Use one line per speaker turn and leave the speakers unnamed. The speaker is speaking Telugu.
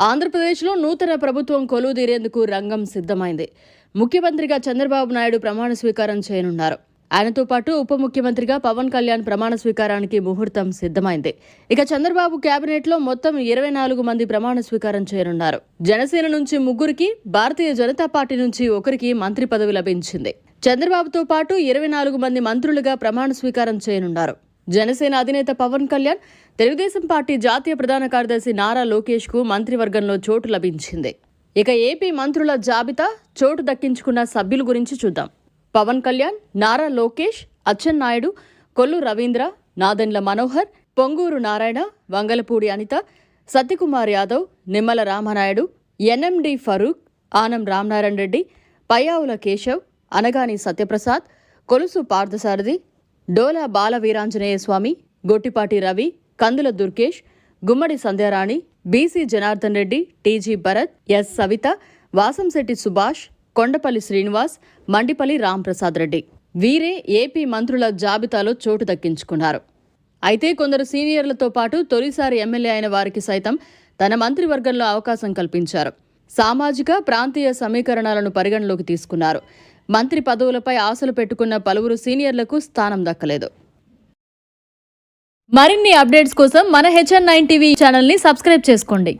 ఆంధ్రప్రదేశ్లో నూతన ప్రభుత్వం కొలువుదీరేందుకు రంగం సిద్ధమైంది. ముఖ్యమంత్రిగా చంద్రబాబు నాయుడు ప్రమాణ స్వీకారం చేయనున్నారు. ఆయనతో పాటు ఉప ముఖ్యమంత్రిగా పవన్ కళ్యాణ్ ప్రమాణ స్వీకారానికి ముహూర్తం సిద్ధమైంది. ఇక చంద్రబాబు కేబినెట్లో మొత్తం ఇరవై నాలుగు మంది ప్రమాణ స్వీకారం చేయనున్నారు. జనసేన నుంచి ముగ్గురికి భారతీయ జనతా పార్టీ నుంచి ఒకరికి మంత్రి పదవి లభించింది. చంద్రబాబుతో పాటు ఇరవై నాలుగు మంది మంత్రులుగా ప్రమాణ స్వీకారం చేయనున్నారు. జనసేన అధినేత పవన్ కళ్యాణ్ తెలుగుదేశం పార్టీ జాతీయ ప్రధాన కార్యదర్శి నారా లోకేష్కు మంత్రివర్గంలో చోటు లభించింది. ఇక ఏపీ మంత్రుల జాబితా చోటు దక్కించుకున్న సభ్యుల గురించి చూద్దాం. Pawan Kalyan Nara Lokesh Atchannaidu Kollu Ravindra Nadendla Manohar Ponguru Narayana Vangalapudi Anitha Satyakumar Yadav Nimmala Ramanaidu NMD Farooq Anam Ramanarayana Reddy Payyavula Keshav Anagani Satyaprasad Kolusu Parthasarathy Dola Bala Veeranjaneya Swamy Gottipati Ravi Kandula Durgesh Gummadi Sandhyarani BC Janardhan Reddy TG Bharath S Savitha Vasamsetti Subhash Kondapalli Srinivas Mandipalli Ramprasad Reddy. వీరే ఏపీ మంత్రుల జాబితాలో చోటు దక్కించుకున్నారు. అయితే కొందరు సీనియర్లతో పాటు తొలిసారి ఎమ్మెల్యే అయిన వారికి సైతం తన మంత్రివర్గంలో అవకాశం కల్పించారు. సామాజిక ప్రాంతీయ సమీకరణాలను పరిగణలోకి తీసుకున్నారు. మంత్రి పదవులపై ఆశలు పెట్టుకున్న పలువురు సీనియర్లకు స్థానం దక్కలేదు. మరిన్ని అప్డేట్స్ కోసం మన హెచ్ఎన్ నైన్ టీవీ ఛానల్ని సబ్స్క్రైబ్ చేసుకోండి.